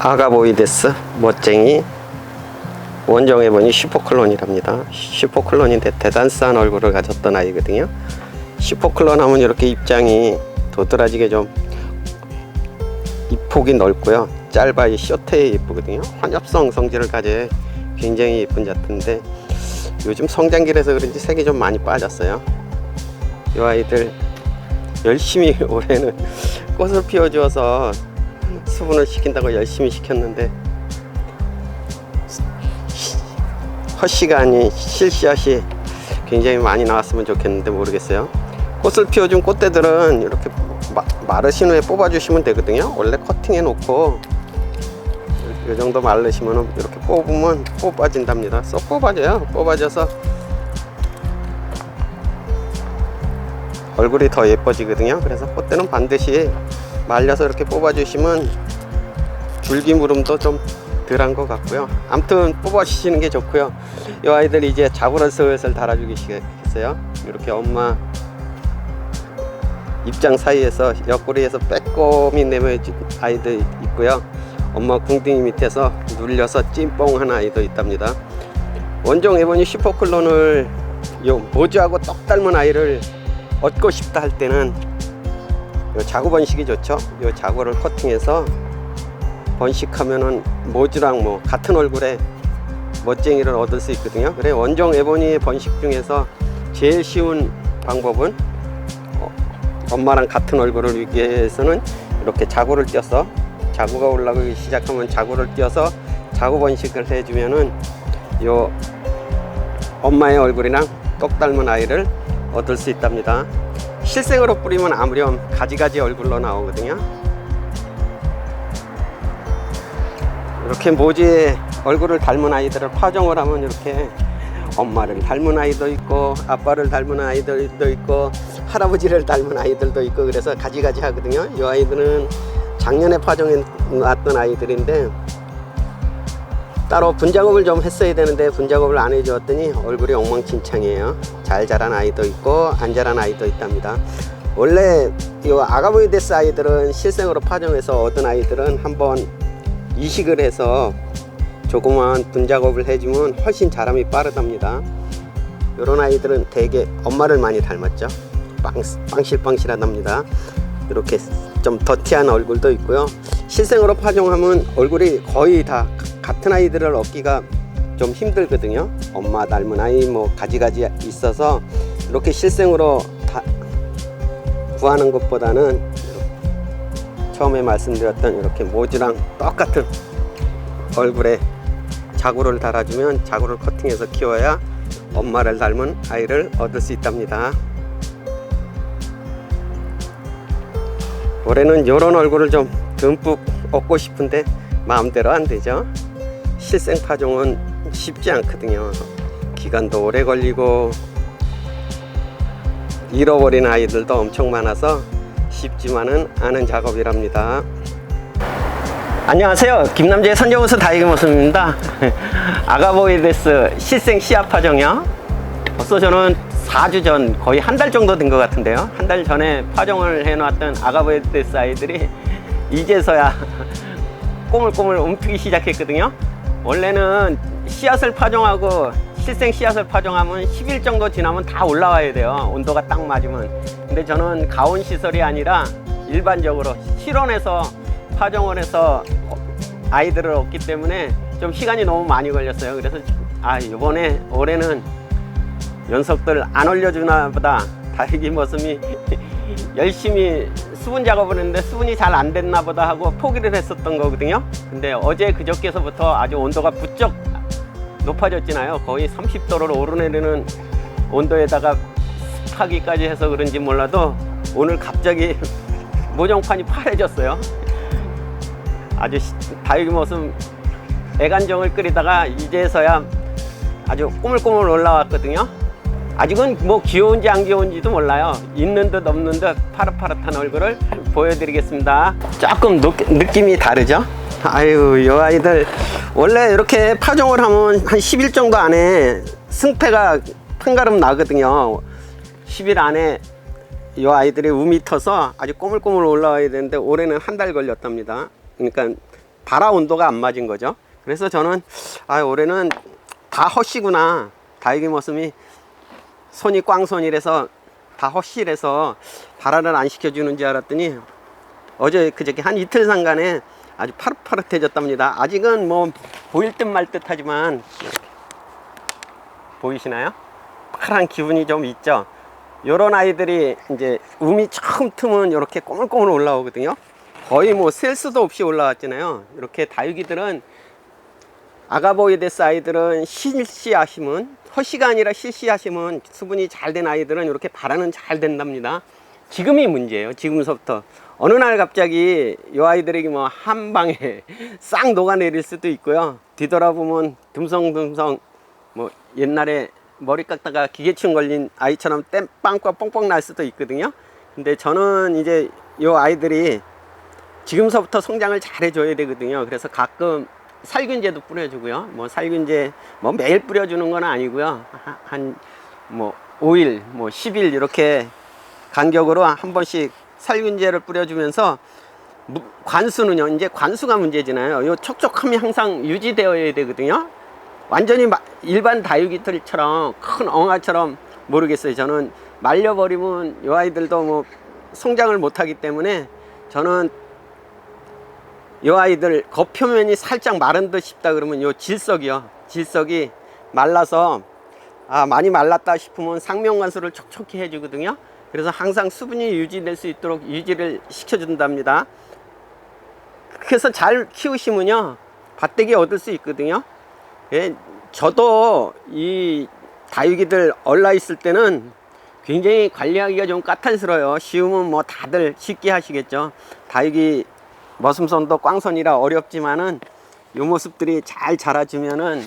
아가보이 데스 멋쟁이 원정해보니 슈퍼클론이랍니다. 슈퍼클론인데 대단스한 얼굴을 가졌던 아이거든요. 슈퍼클론 하면 이렇게 입장이 도드라지게 좀 입폭이 넓고요. 짧아이 쇼트에 예쁘거든요. 환엽성 성질을 가져 굉장히 예쁜 자트인데 요즘 성장기라서 그런지 색이 좀 많이 빠졌어요. 이 아이들 열심히 올해는 꽃을 피워주어서 수분을 시킨다고 열심히 시켰는데 헛씨가 아닌 실씨앗이 굉장히 많이 나왔으면 좋겠는데 모르겠어요. 꽃을 피워준 꽃대들은 이렇게 마, 마르신 후에 뽑아주시면 되거든요. 원래 커팅해 놓고 이 정도 마르시면 이렇게 뽑으면 뽑아진답니다. 쏙 뽑아져요. 뽑아져서 얼굴이 더 예뻐지거든요. 그래서 꽃대는 반드시 말려서 이렇게 뽑아주시면 줄기 무름도 좀 덜한 것 같고요. 아무튼 뽑아주시는 게 좋고요. 이 아이들 이제 자구를 슬슬 달아주기 시작했어요. 이렇게 엄마 입장 사이에서 옆구리에서 빼꼼히 내밀어진 아이도 있고요. 엄마 궁둥이 밑에서 눌려서 찐뽕 한 아이도 있답니다. 원종 에보니 슈퍼클론을 요 모주하고 똑 닮은 아이를 얻고 싶다 할 때는 요 자구 번식이 좋죠. 요 자구를 커팅해서 번식하면은 모주랑 뭐 같은 얼굴에 멋쟁이를 얻을 수 있거든요. 그래 원종 에보니 번식 중에서 제일 쉬운 방법은 어, 엄마랑 같은 얼굴을 위해서는 이렇게 자구를 띄어서 자구가 올라가기 시작하면 자구를 띄어서 자구 번식을 해주면은 요 엄마의 얼굴이랑 똑 닮은 아이를 얻을 수 있답니다. 실생으로 뿌리면 아무렴 가지가지 얼굴로 나오거든요. 이렇게 모지의 얼굴을 닮은 아이들을 파종을 하면 이렇게 엄마를 닮은 아이도 있고 아빠를 닮은 아이들도 있고 할아버지를 닮은 아이들도 있고 그래서 가지가지 하거든요. 이 아이들은 작년에 파종해 놨던 아이들인데 따로 분작업을 좀 했어야 되는데 분작업을 안 해주었더니 얼굴이 엉망진창이에요. 잘 자란 아이도 있고 안 자란 아이도 있답니다. 원래 이 아가보이데스 아이들은 실생으로 파종해서 얻은 아이들은 한번 이식을 해서 조그만 분작업을 해주면 훨씬 자람이 빠르답니다. 이런 아이들은 대개 엄마를 많이 닮았죠. 빵, 빵실빵실하답니다. 이렇게 좀 더티한 얼굴도 있고요. 실생으로 파종하면 얼굴이 거의 다 같은 아이들을 얻기가 좀 힘들거든요. 엄마 닮은 아이 뭐 가지가지 있어서 이렇게 실생으로 다 구하는 것보다는 처음에 말씀드렸던 이렇게 모주랑 똑같은 얼굴에 자구를 달아주면 자구를 커팅해서 키워야 엄마를 닮은 아이를 얻을 수 있답니다. 올해는 이런 얼굴을 좀 듬뿍 얻고 싶은데 마음대로 안 되죠. 실생 파종은 쉽지 않거든요. 기간도 오래 걸리고 잃어버린 아이들도 엄청 많아서 쉽지만은 않은 작업이랍니다. 안녕하세요. 김남재의 선정우수 다이기 모습입니다. 아가보이데스 실생 씨앗 파종이요. 벌써 저는 4주 전 거의 한 달 정도 된 것 같은데요. 한 달 전에 파종을 해놨던 아가보이데스 아이들이 이제서야 꼬물꼬물 움트기 시작했거든요. 원래는 씨앗을 파종하고 실생 씨앗을 파종하면 10일 정도 지나면 다 올라와야 돼요. 온도가 딱 맞으면. 근데 저는 가온 시설이 아니라 일반적으로 실온에서 파종을 해서 아이들을 얻기 때문에 좀 시간이 너무 많이 걸렸어요. 그래서 아 이번에 올해는 연속들 안 올려주나 보다 다리기 모습이 열심히 수분 작업을 했는데 수분이 잘 안 됐나 보다 하고 포기를 했었던 거거든요. 근데 어제 그저께서부터 아주 온도가 부쩍 높아졌잖아요. 거의 30도를 오르내리는 온도에다가 습하기까지 해서 그런지 몰라도 오늘 갑자기 모종판이 파래졌어요. 아주 시- 다육이 모습 애간정을 끓이다가 이제서야 아주 꼬물꼬물 올라왔거든요. 아직은 뭐 귀여운지 안 귀여운지도 몰라요. 있는 듯 없는 듯 파릇파릇한 얼굴을 보여드리겠습니다. 조금 느, 느낌이 다르죠? 아유, 이 아이들 원래 이렇게 파종을 하면 한 10일 정도 안에 승패가 판가름 나거든요. 10일 안에 이 아이들이 우미 터서 아주 꼬물꼬물 올라와야 되는데 올해는 한 달 걸렸답니다. 그러니까 발화 온도가 안 맞은 거죠. 그래서 저는 아 올해는 다 헛시구나 다이기머슴이 손이 꽝손이라서 다 헛실해서 발화를 안 시켜주는지 알았더니 어제 그저께 한 이틀 상간에 아주 파릇파릇해졌답니다. 아직은 뭐 보일 듯 말 듯 하지만 이렇게 보이시나요? 파란 기운이 좀 있죠. 요런 아이들이 이제 음이 처음 틈은 이렇게 꼬물꼬물 올라오거든요. 거의 뭐 셀 수도 없이 올라왔잖아요. 이렇게 다육이들은 아가보이데스 아이들은 실시하시면 허시가 아니라 실시하시면 수분이 잘 된 아이들은 이렇게 발화는 잘 된답니다. 지금이 문제예요. 지금서부터 어느 날 갑자기 이 아이들에게 뭐 한 방에 싹 녹아내릴 수도 있고요. 뒤돌아보면 듬성듬성 뭐 옛날에 머리 깎다가 기계충 걸린 아이처럼 땜빵과 뻥뻥 날 수도 있거든요. 근데 저는 이제 이 아이들이 지금서부터 성장을 잘 해줘야 되거든요. 그래서 가끔 살균제도 뿌려주고요. 뭐 살균제 뭐 매일 뿌려주는 건 아니고요. 한뭐 5일, 뭐 10일 이렇게 간격으로 한 번씩 살균제를 뿌려주면서 무- 관수는요. 이제 관수가 문제잖아요. 요 촉촉함이 항상 유지되어야 되거든요. 완전히 마- 일반 다육이들처럼 큰 엉아처럼 모르겠어요. 저는 말려버리면 이 아이들도 뭐 성장을 못하기 때문에 저는 이 아이들 겉표면이 살짝 마른 듯 싶다 그러면 요 질석이요. 질석이 말라서 아 많이 말랐다 싶으면 상명관수를 촉촉히 해주거든요. 그래서 항상 수분이 유지될 수 있도록 유지를 시켜준답니다. 그래서 잘 키우시면요 밭대기 얻을 수 있거든요. 예, 저도 이 다육이들 얼라 있을 때는 굉장히 관리하기가 좀 까탈스러워요. 쉬우면 뭐 다들 쉽게 하시겠죠. 다육이 머슴손도 꽝손이라 어렵지만은 요 모습들이 잘 자라주면은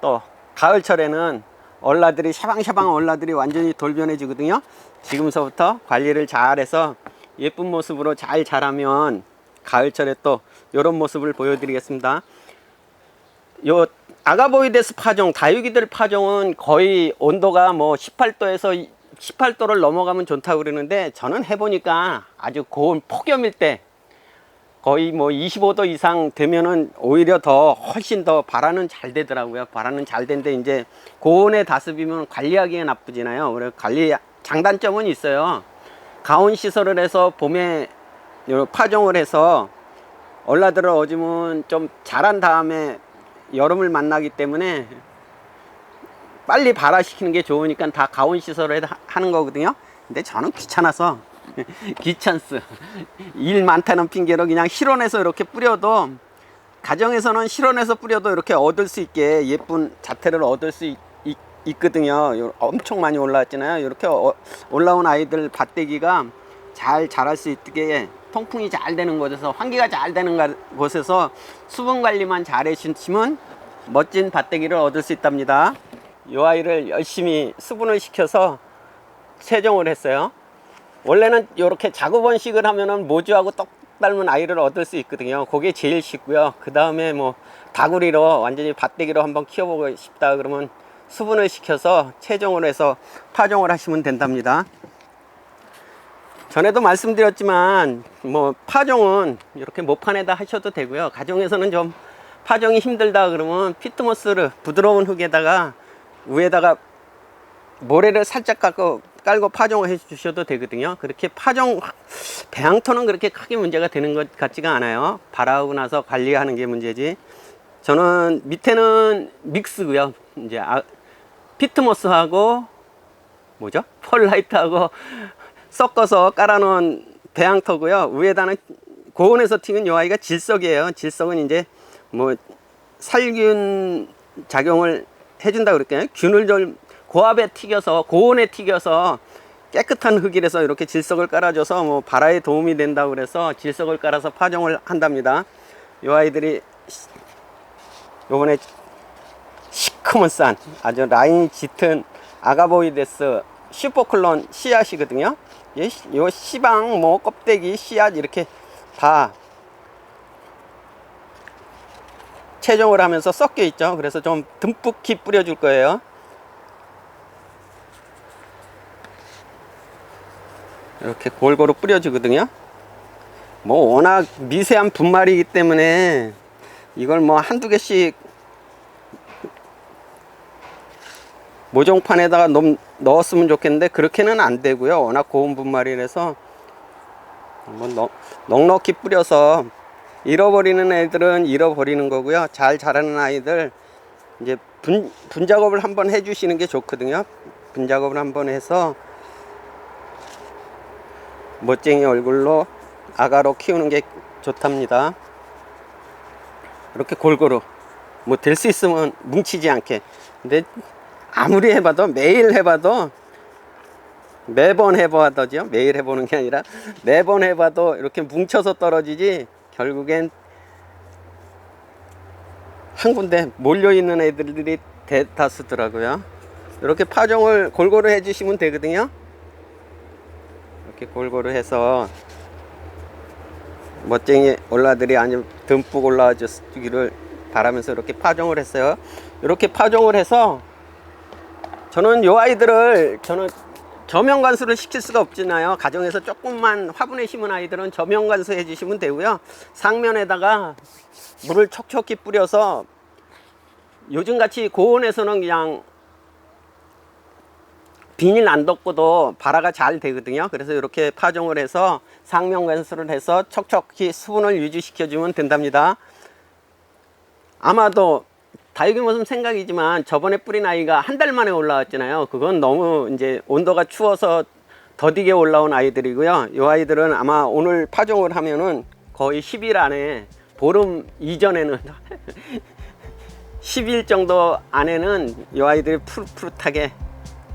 또 가을철에는 얼라들이 샤방샤방 얼라들이 완전히 돌변해지거든요. 지금서부터 관리를 잘해서 예쁜 모습으로 잘 자라면 가을철에 또 이런 모습을 보여드리겠습니다. 요 아가보이데스 파종, 다육이들 파종은 거의 온도가 뭐 18도에서 18도를 넘어가면 좋다고 그러는데 저는 해보니까 아주 고온 폭염일 때 거의 뭐 25도 이상 되면은 오히려 더 훨씬 더 발화는 잘 되더라고요. 발화는 잘 되는데 이제 고온의 다습이면 관리하기가 나쁘잖아요. 그래 관리 장단점은 있어요. 가온 시설을 해서 봄에 요 파종을 해서 얼라들을 얻으면 좀 자란 다음에 여름을 만나기 때문에 빨리 발화시키는 게 좋으니까 다 가온 시설을 해- 하는 거거든요. 근데 저는 귀찮아서 귀찮스 일 많다는 핑계로 그냥 실온에서 이렇게 뿌려도 가정에서는 실온에서 뿌려도 이렇게 얻을 수 있게 예쁜 자태를 얻을 수 있, 거든요 엄청 많이 올라왔잖아요. 이렇게 어- 올라온 아이들 밭대기가 잘 자랄 수 있게 통풍이 잘 되는 곳에서 환기가 잘 되는 가- 곳에서 수분 관리만 잘 해주시면 멋진 밭대기를 얻을 수 있답니다. 이 아이를 열심히 수분을 시켜서 세종을 했어요. 원래는 이렇게 자구번식을 하면은 모주하고 똑 닮은 아이를 얻을 수 있거든요. 그게 제일 쉽고요. 그 다음에 뭐 다구리로 완전히 밭대기로 한번 키워보고 싶다 그러면 수분을 시켜서 체종을 해서 파종을 하시면 된답니다. 전에도 말씀드렸지만 뭐 파종은 이렇게 모판에다 하셔도 되고요. 가정에서는 좀 파종이 힘들다 그러면 피트모스를 부드러운 흙에다가 위에다가 모래를 살짝 깔고, 깔고 파종을 해 주셔도 되거든요. 그렇게 파종, 배양토는 그렇게 크게 문제가 되는 것 같지가 않아요. 발화하고 나서 관리하는 게 문제지. 저는 밑에는 믹스고요. 이제 아, 피트모스하고 뭐죠? 펄라이트하고 섞어서 깔아놓은 배양토고요. 위에다는 고온에서 튀긴 요 아이가 질석이에요. 질석은 이제 뭐 살균 작용을 해준다 그럴까요? 균을 좀 고압에 튀겨서 고온에 튀겨서 깨끗한 흙이라서 이렇게 질석을 깔아줘서 뭐 발화에 도움이 된다고 그래서 질석을 깔아서 파종을 한답니다. 요 아이들이 시- 요번에 시커먼 싼 아주 라인이 짙은 아가보이데스 슈퍼클론 씨앗이거든요. 예, 요 씨방 뭐 껍데기 씨앗 이렇게 다 채종을 하면서 섞여 있죠. 그래서 좀 듬뿍히 뿌려줄 거예요. 이렇게 골고루 뿌려주거든요. 뭐 워낙 미세한 분말이기 때문에 이걸 뭐 한두 개씩 모종판에다가 넣, 넣었으면 좋겠는데 그렇게는 안 되고요. 워낙 고운 분말이라서 뭐 넉, 넉넉히 뿌려서 잃어버리는 애들은 잃어버리는 거고요. 잘 자라는 아이들 이제 분, 분 작업을 한번 해주시는 게 좋거든요. 분 작업을 한번 해서 멋쟁이 얼굴로 아가로 키우는 게 좋답니다. 이렇게 골고루 뭐 될 수 있으면 뭉치지 않게. 근데 아무리 해봐도 매일 해봐도 매번 해봐도죠. 매일 해보는 게 아니라 매번 해봐도 이렇게 뭉쳐서 떨어지지 결국엔 한 군데 몰려 있는 애들이 대다수더라고요. 이렇게 파종을 골고루 해주시면 되거든요. 이렇게 골고루 해서 멋쟁이 올라들이 아니면 듬뿍 올라와 주기를 바라면서 이렇게 파종을 했어요. 이렇게 파종을 해서 저는 요 아이들을 저는 저명 관수를 시킬 수가 없잖아요. 가정에서 조금만 화분에 심은 아이들은 저명 관수 해주시면 되고요. 상면에다가 물을 촉촉히 뿌려서 요즘 같이 고온에서는 그냥 비닐 안 덮고도 발화가 잘 되거든요. 그래서 이렇게 파종을 해서 상면 관수를 해서 촉촉히 수분을 유지시켜 주면 된답니다. 아마도 다육이 모습 생각이지만 저번에 뿌린 아이가 한 달 만에 올라왔잖아요. 그건 너무 이제 온도가 추워서 더디게 올라온 아이들이고요. 이 아이들은 아마 오늘 파종을 하면은 거의 10일 안에 보름 이전에는 10일 정도 안에는 이 아이들이 푸릇푸릇하게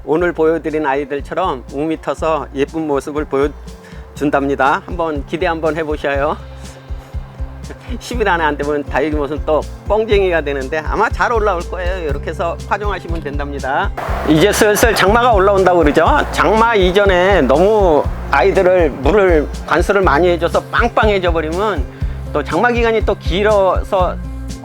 오늘 보여드린 아이들처럼 터서 예쁜 모습을 보여준답니다. 한번 기대 한번 해보셔요. 10일 안에 안 되면 다육이 모습 또 뻥쟁이가 되는데 아마 잘 올라올 거예요. 이렇게 해서 파종하시면 된답니다. 이제 슬슬 장마가 올라온다고 그러죠. 장마 이전에 너무 아이들을 물을 관수를 많이 해줘서 빵빵해져 버리면 또 장마 기간이 또 길어서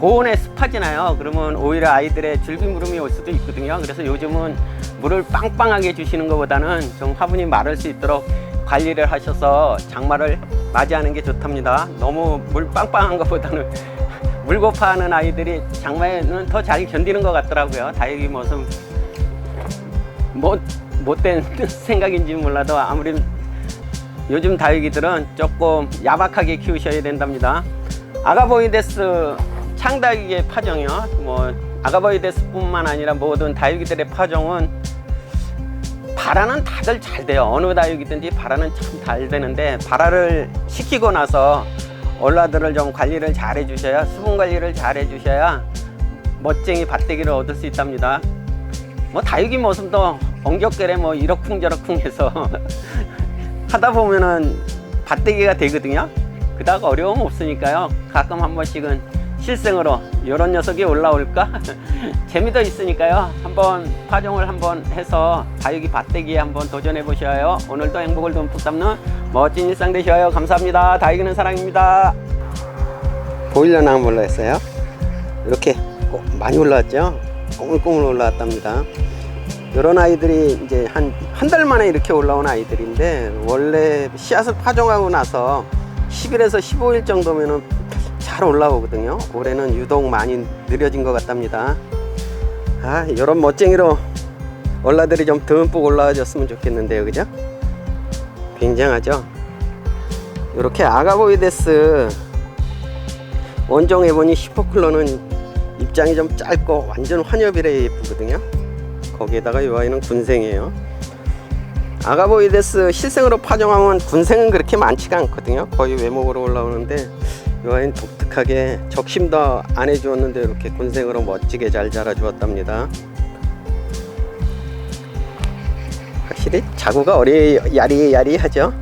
고온에 습하잖아요. 그러면 오히려 아이들의 줄기무름이 올 수도 있거든요. 그래서 요즘은 물을 빵빵하게 주시는 것보다는 좀 화분이 마를 수 있도록 관리를 하셔서 장마를 맞이하는 게 좋답니다. 너무 물 빵빵한 것보다는 물 고파하는 아이들이 장마에는 더 잘 견디는 것 같더라고요. 다육이 모습 못 못된 생각인지 몰라도 아무리 요즘 다육이들은 조금 야박하게 키우셔야 된답니다. 아가보이데스 창다육의 파종이요. 뭐 아가보이데스뿐만 아니라 모든 다육이들의 파종은 발화는 다들 잘 돼요. 어느 다육이든지 발화는 참 잘 되는데 발화를 시키고 나서 얼라들을 좀 관리를 잘 해주셔야 수분 관리를 잘 해주셔야 멋쟁이 밭대기를 얻을 수 있답니다. 뭐 다육이 모습도 엉겹결에 뭐 이러쿵저러쿵 해서 하다 보면은 밭대기가 되거든요. 그닥 어려움 없으니까요. 가끔 한 번씩은 실생으로 이런 녀석이 올라올까 재미도 있으니까요. 한번 파종을 한번 해서 다육이 밭대기에 한번 도전해 보셔요. 오늘도 행복을 듬뿍 담는 멋진 일상 되셔요. 감사합니다. 다육이는 사랑입니다. 보일려나 몰라 했어요. 이렇게 꼭 많이 올라왔죠. 꼬물꼬물 올라왔답니다. 이런 아이들이 이제 한 한 달 만에 이렇게 올라온 아이들인데 원래 씨앗을 파종하고 나서 10일에서 15일 정도면은 잘 올라오거든요. 올해는 유독 많이 느려진 것 같답니다. 아, 이런 멋쟁이로 얼라들이 좀 듬뿍 올라와줬으면 좋겠는데요, 그죠? 굉장하죠? 이렇게 아가보이데스 원종해보니 슈퍼클로는 입장이 좀 짧고 완전 환엽이래 예쁘거든요. 거기에다가 이 아이는 군생이에요. 아가보이데스 실생으로 파종하면 군생은 그렇게 많지가 않거든요. 거의 외목으로 올라오는데 이 아이는 독특하게 적심도 안 해주었는데 이렇게 군생으로 멋지게 잘 자라주었답니다. 확실히 자구가 어리 야리야리하죠.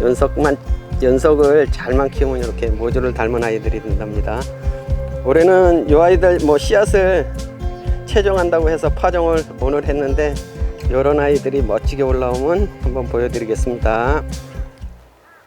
연석만 연석을 잘만 키우면 이렇게 모조를 닮은 아이들이 된답니다. 올해는 이 아이들 뭐 씨앗을 최종한다고 해서 파종을 오늘 했는데 이런 아이들이 멋지게 올라오면 한번 보여드리겠습니다.